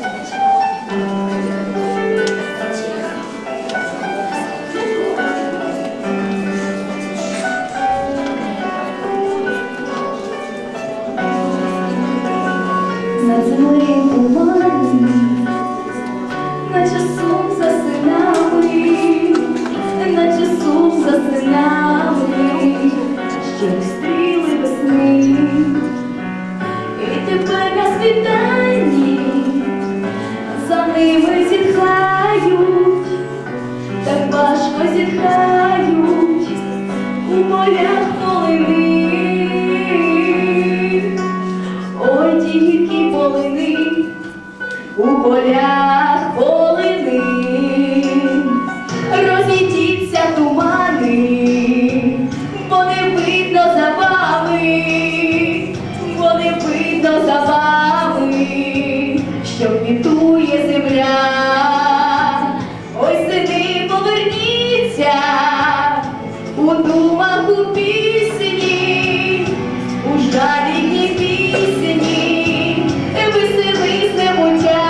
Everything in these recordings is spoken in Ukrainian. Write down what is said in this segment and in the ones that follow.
Над землею тумани, наче сон засинали, У полях полини. Розійдіться тумани, бо не видно за бо не видно за що квітує земля. Ось сиди поверніться. У думах у пісні, у жарній пісні, веселись немуття,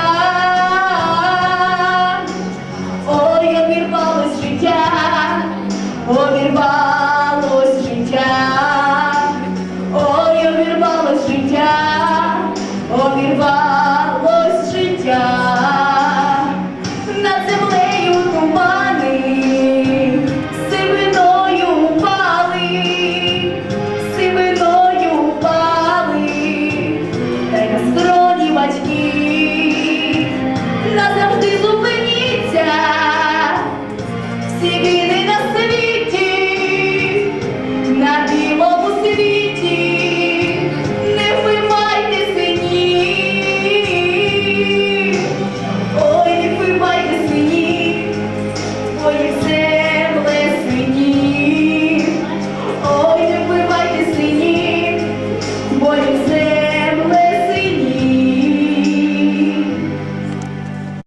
ой, обірвалось життя, обірвалось життя, ой, обірвалось життя, обірвалось. Holy Spirit.